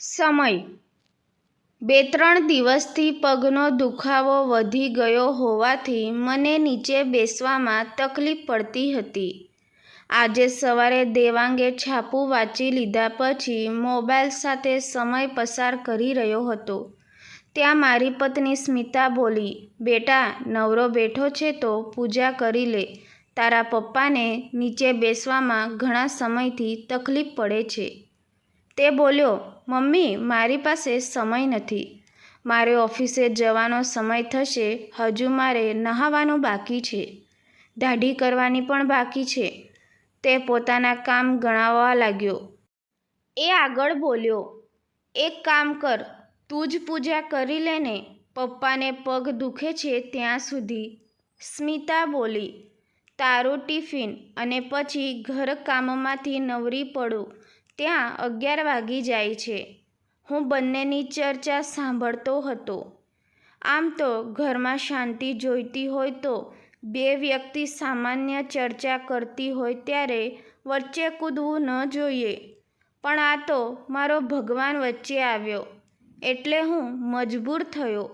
સમય. બે ત્રણ દિવસથી પગનો દુખાવો વધી ગયો હોવાથી મને નીચે બેસવામાં તકલીફ પડતી હતી. આજે સવારે દેવાંગે છાપું વાંચી લીધા પછી મોબાઈલ સાથે સમય પસાર કરી રહ્યો હતો. ત્યાં મારી પત્ની સ્મિતા બોલી, બેટા, નવરો બેઠો છે તો પૂજા કરી લે. તારા પપ્પાને નીચે બેસવામાં ઘણા સમયથી તકલીફ પડે છે. તે બોલ્યો, મમ્મી, મારી પાસે સમય નથી. મારે ઓફિસે જવાનો સમય થશે, હજુ મારે નહાવાનું બાકી છે. દાઢી કરવાની પણ બાકી છે. તે પોતાના કામ ગણાવવા લાગ્યો. એ આગળ બોલ્યો, એક કામ કર, તું જ પૂજા કરી લેને પપ્પાને પગ દુખે છે ત્યાં સુધી. સ્મિતા બોલી, તારું ટિફિન અને પછી ઘરકામમાંથી નવરી પડું. ત્યાં અગિયાર વાગી જાય છે. હું બંનેની ચર્ચા સાંભળતો હતો. આમ તો ઘરમાં શાંતિ જોઈતી હોય તો બે વ્યક્તિ સામાન્ય ચર્ચા કરતી હોય ત્યારે વચ્ચે કૂદવું ન જોઈએ. પણ આ તો મારો ભગવાન વચ્ચે આવ્યો. એટલે હું મજબૂર થયો.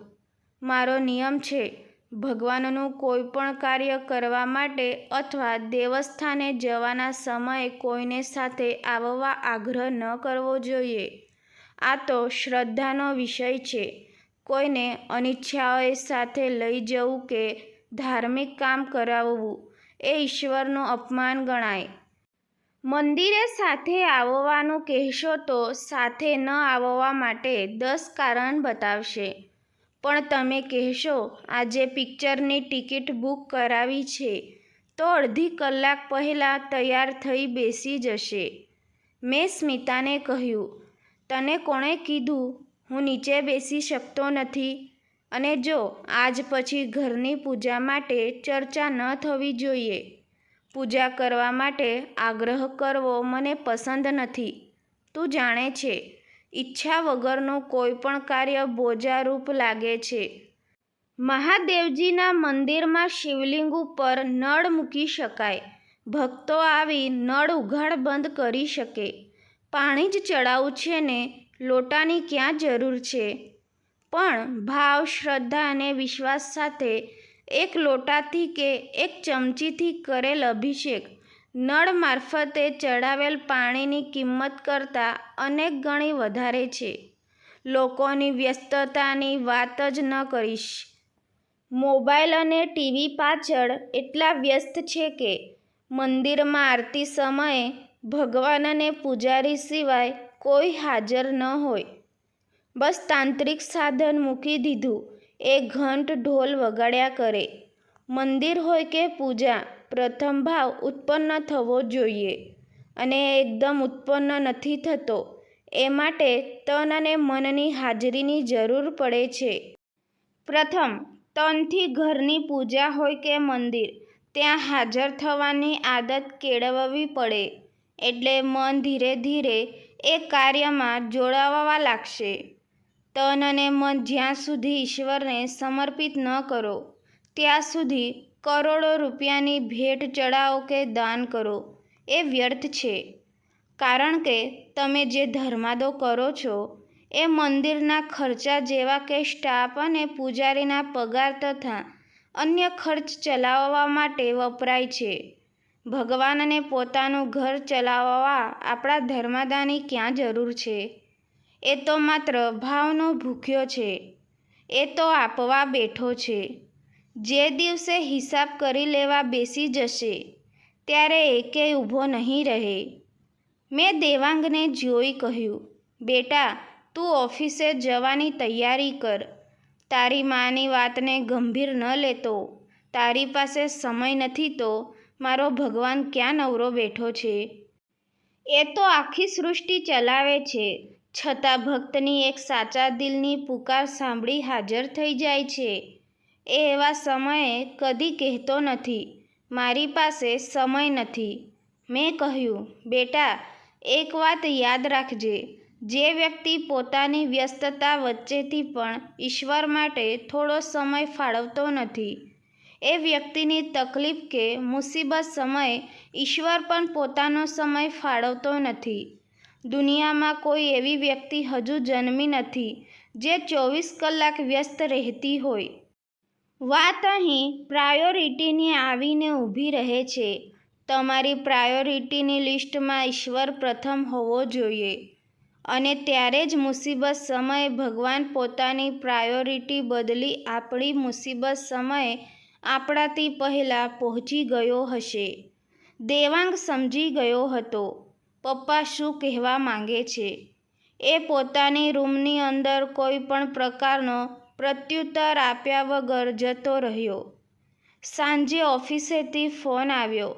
મારો નિયમ છે ભગવાનનું કોઈ પણ કાર્ય કરવા માટે અથવા દેવસ્થાને જવાના સમયે કોઈને સાથે આવવા આગ્રહ ન કરવો જોઈએ. આ તો શ્રદ્ધાનો વિષય છે. કોઈને અનિચ્છાઓએ સાથે લઈ જવું કે ધાર્મિક કામ કરાવવું, એ ઈશ્વરનું અપમાન ગણાય. મંદિરે સાથે આવવાનું કહેશો તો સાથે ન આવવા માટે દસ કારણ બતાવશે. પણ તમે કહેશો, આજે પિક્ચરની ટિકિટ બુક કરાવી છે, તો અડધી કલાક પહેલાં તૈયાર થઈ બેસી જશે. મેં સ્મિતાને કહ્યું, તને કોણે કીધું? હું નીચે બેસી શકતો નથી. અને જો, આજ પછી ઘરની પૂજા માટે ચર્ચા ન થવી જોઈએ. પૂજા કરવા માટે આગ્રહ કરવો મને પસંદ નથી. તું જાણે છે. ઈચ્છા વગરનું કોઈપણ કાર્ય બોજારૂપ લાગે છે. મહાદેવજીના મંદિરમાં શિવલિંગ ઉપર નળ મૂકી શકાય. ભક્તો આવી નળ ઉઘાડ બંધ કરી શકે. પાણી જ ચડાવવું છે ને લોટાની ક્યાં જરૂર છે? પણ ભાવ, શ્રદ્ધા અને વિશ્વાસ સાથે એક લોટાથી કે એક ચમચીથી કરેલ અભિષેક. નળ મારફતે ચડાવેલ પાણીની કિંમત કરતાં અનેક ગણી વધારે છે. લોકોની વ્યસ્તતાની વાત જ ન કરીશ. મોબાઈલ અને ટીવી પાછળ એટલા વ્યસ્ત છે કે મંદિરમાં આરતી સમયે ભગવાન અને પૂજારી સિવાય કોઈ હાજર ન હોય. બસ તાંત્રિક સાધન મૂકી દીધું. એ ઘંટ ઢોલ વગાડ્યા કરે. મંદિર હોય કે પૂજા પ્રથમ ભાવ ઉત્પન્ન થવો જોઈએ અને એકદમ ઉત્પન્ન નથી થતો. એ માટે તન અને મનની હાજરીની જરૂર પડે છે. પ્રથમ, તનથી ઘરની પૂજા હોય કે મંદિર, ત્યાં હાજર થવાની આદત કેળવવી પડે. એટલે મન ધીરે ધીરે એ કાર્યમાં જોડાવા લાગશે. તન અને મન જ્યાં સુધી ઈશ્વરને સમર્પિત ન કરો, ત્યાં સુધી કરોડો રૂપિયાની ભેટ ચડાવો કે દાન કરો, એ વ્યર્થ છે. કારણ કે તમે જે ધર્માદો કરો છો, એ મંદિરના ખર્ચા જેવા કે સ્ટાફ અને પૂજારીના પગાર તથા અન્ય ખર્ચ ચલાવવા માટે વપરાય છે. ભગવાનને પોતાનું ઘર ચલાવવા આપણા ધર્માદાની ક્યાં જરૂર છે? એ તો માત્ર ભાવનો ભૂખ્યો છે. એ તો આપવા બેઠો છે. જે દિવસે હિસાબ કરી લેવા બેસી જશે, ત્યારે એકેય ઊભો નહીં રહે. મેં દેવાંગને જોઈ કહ્યું, બેટા, તું ઓફિસે જવાની તૈયારી કર. તારી માની વાતને ગંભીર ન લેતો. તારી પાસે સમય નથી તો મારો ભગવાન ક્યાં નવરો બેઠો છે? એ તો આખી સૃષ્ટિ ચલાવે છે, છતાં ભક્તની એક સાચા દિલની પુકાર સાંભળી હાજર થઈ જાય છે. એ એવા સમયે કદી કહેતો નથી. મારી પાસે સમય નથી. મેં કહ્યું, બેટા, એક વાત યાદ રાખજે. જે વ્યક્તિ પોતાની વ્યસ્તતા વચ્ચેથી પણ ઈશ્વર માટે થોડો સમય ફાળવતો નથી. એ વ્યક્તિની તકલીફ કે મુસીબત સમયે ઈશ્વર પણ પોતાનો સમય ફાળવતો નથી. દુનિયામાં કોઈ એવી વ્યક્તિ હજુ જન્મી નથી, જે ચોવીસ કલાક વ્યસ્ત રહેતી હોય. વાત અહીં પ્રાયોરિટીની આવીને ઊભી રહે છે. તમારી પ્રાયોરિટીની લિસ્ટમાં ઈશ્વર પ્રથમ હોવો જોઈએ અને ત્યારે જ મુસીબત સમયે ભગવાન પોતાની પ્રાયોરિટી બદલી આપણી મુસીબત સમયે આપણાથી પહેલાં પહોંચી ગયો હશે. દેવાંગ સમજી ગયો હતો, પપ્પા શું કહેવા માંગે છે? એ પોતાની રૂમની અંદર કોઈ પણ પ્રકારનો પ્રત્યુત્તર આપ્યા વગર જતો રહ્યો. સાંજે ઓફિસેથી ફોન આવ્યો.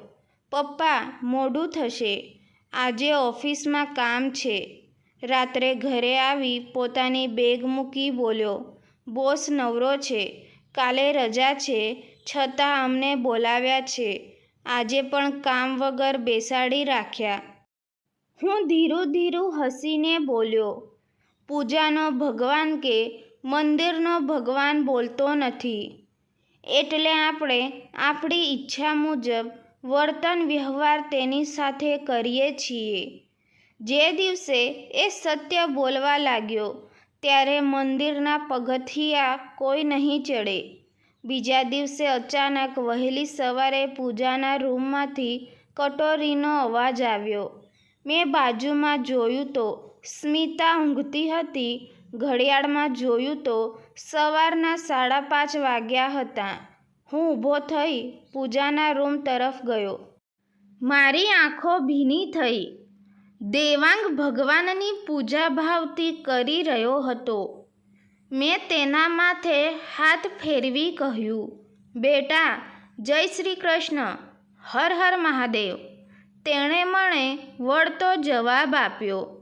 પપ્પા, મોડું થશે. આજે ઓફિસમાં કામ છે. રાત્રે ઘરે આવી પોતાની બેગ મૂકી બોલ્યો, બોસ નવરો છે. કાલે રજા છે. છતાં અમને બોલાવ્યા છે. આજે પણ કામ વગર બેસાડી રાખ્યા. હું ધીરું ધીરું હસીને બોલ્યો, પૂજાનો ભગવાન કે મંદિરનો ભગવાન બોલતો નથી. એટલે આપણે આપણી ઈચ્છા મુજબ વર્તન વ્યવહાર તેની સાથે કરીએ છીએ. જે દિવસે એ સત્ય બોલવા લાગ્યો, ત્યારે મંદિરના પગથિયા કોઈ નહીં ચડે. બીજા દિવસે અચાનક વહેલી સવારે પૂજાના રૂમમાંથી કટોરીનો અવાજ આવ્યો. મેં બાજુમાં જોયું તો સ્મિતા ઊંઘતી હતી ઘડિયાળમાં જોયું તો સવારના સાડા પાંચ વાગ્યા હતા. હું ઊભો થઈ પૂજાના રૂમ તરફ ગયો. મારી આંખો ભીની થઈ. દેવાંગ ભગવાનની પૂજા ભાવથી કરી રહ્યો હતો. મેં તેના માથે હાથ ફેરવી કહ્યું, બેટા, જય શ્રી કૃષ્ણ, હર હર મહાદેવ. તેણે મને વળતો જવાબ આપ્યો.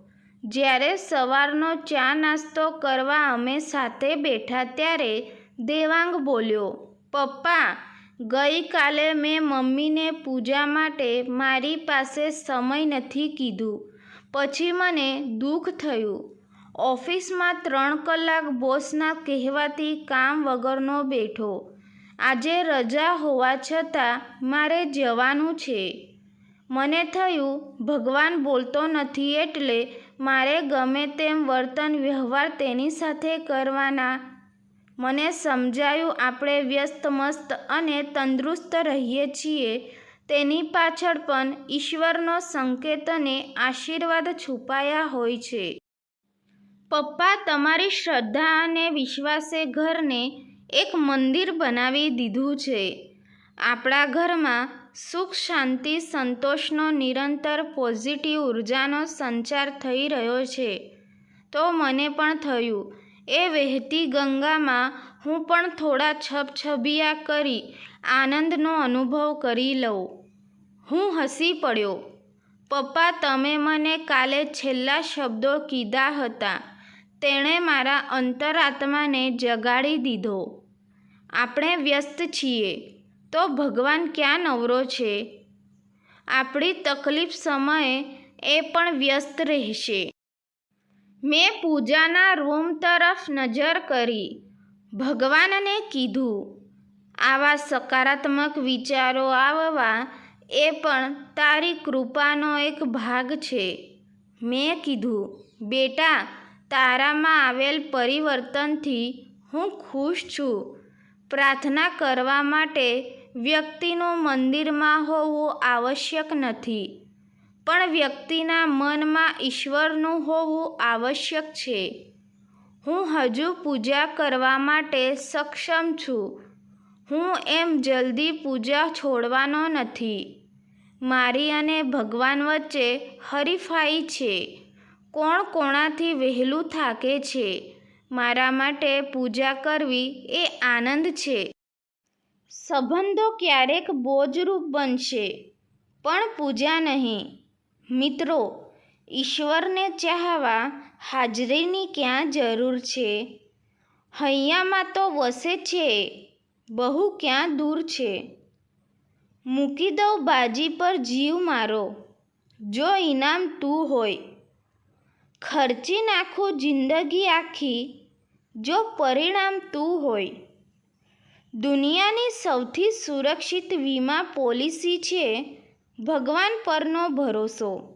જ્યારે સવારનો ચા નાસ્તો કરવા અમે સાથે બેઠા ત્યારે દેવાંગ બોલ્યો, પપ્પા, ગઈકાલે મેં મમ્મીને પૂજા માટે મારી પાસે સમય નથી કીધું. પછી મને દુઃખ થયું. ઓફિસમાં ત્રણ કલાક બોસના કહેવાથી કામ વગરનો બેઠો. આજે રજા હોવા છતાં મારે જવાનું છે. મને થયું, ભગવાન બોલતો નથી એટલે મારે ગમે તેમ વર્તન વ્યવહાર તેની સાથે કરવાના. મને સમજાયું, આપણે વ્યસ્ત, મસ્ત અને તંદુરસ્ત રહીએ છીએ. તેની પાછળ પણ ઈશ્વરનો સંકેત અને આશીર્વાદ છુપાયા હોય છે. પપ્પા, તમારી શ્રદ્ધા અને વિશ્વાસે ઘરને એક મંદિર બનાવી દીધું છે. આપણા ઘરમાં સુખ, શાંતિ, સંતોષનો નિરંતર પોઝિટિવ ઉર્જાનો સંચાર થઈ રહ્યો છે. તો મને પણ થયું. એ વહેતી ગંગામાં હું પણ થોડા છબછબિયા કરી આનંદનો અનુભવ કરી લઉં. હું હસી પડ્યો. પપ્પા, તમે મને કાલે છેલ્લા શબ્દો કીધા હતા. તેણે મારા અંતરાત્માને જગાડી દીધો. આપણે વ્યસ્ત છીએ. તો ભગવાન ક્યાં નવરો છે? આપણી તકલીફ સમયે એ પણ વ્યસ્ત રહેશે. મેં પૂજાના રૂમ તરફ નજર કરી. ભગવાનને કીધું, આવા સકારાત્મક વિચારો આવવા એ પણ તારી કૃપાનો એક ભાગ છે. મેં કીધું, બેટા, તારામાં આવેલ પરિવર્તનથી હું ખુશ છું. પ્રાર્થના કરવા માટે વ્યક્તિનું મંદિરમાં હોવું આવશ્યક નથી, પણ વ્યક્તિના મનમાં ઈશ્વરનું હોવું આવશ્યક છે. હું હજુ પૂજા કરવા માટે સક્ષમ છું. હું એમ જલ્દી પૂજા છોડવાનો નથી. મારી અને ભગવાન વચ્ચે હરીફાઈ છે. કોણ કોણાથી વહેલું થાકે છે? મારા માટે પૂજા કરવી એ આનંદ છે. સંબંધો ક્યારેક બોજરૂપ બનશે, પણ પૂજા નહીં. મિત્રો, ઈશ્વરને ચાહવા હાજરીની ક્યાં જરૂર છે? હૈયામાં તો વસે છે, બહુ ક્યાં દૂર છે? મૂકી દઉં બાજી પર જીવ મારો, જો ઇનામ તું હોય. ખર્ચી નાખું જિંદગી આખી, જો પરિણામ તું હોય. દુનિયાની સૌથી સુરક્ષિત વીમા પોલિસી છે ભગવાન પરનો ભરોસો.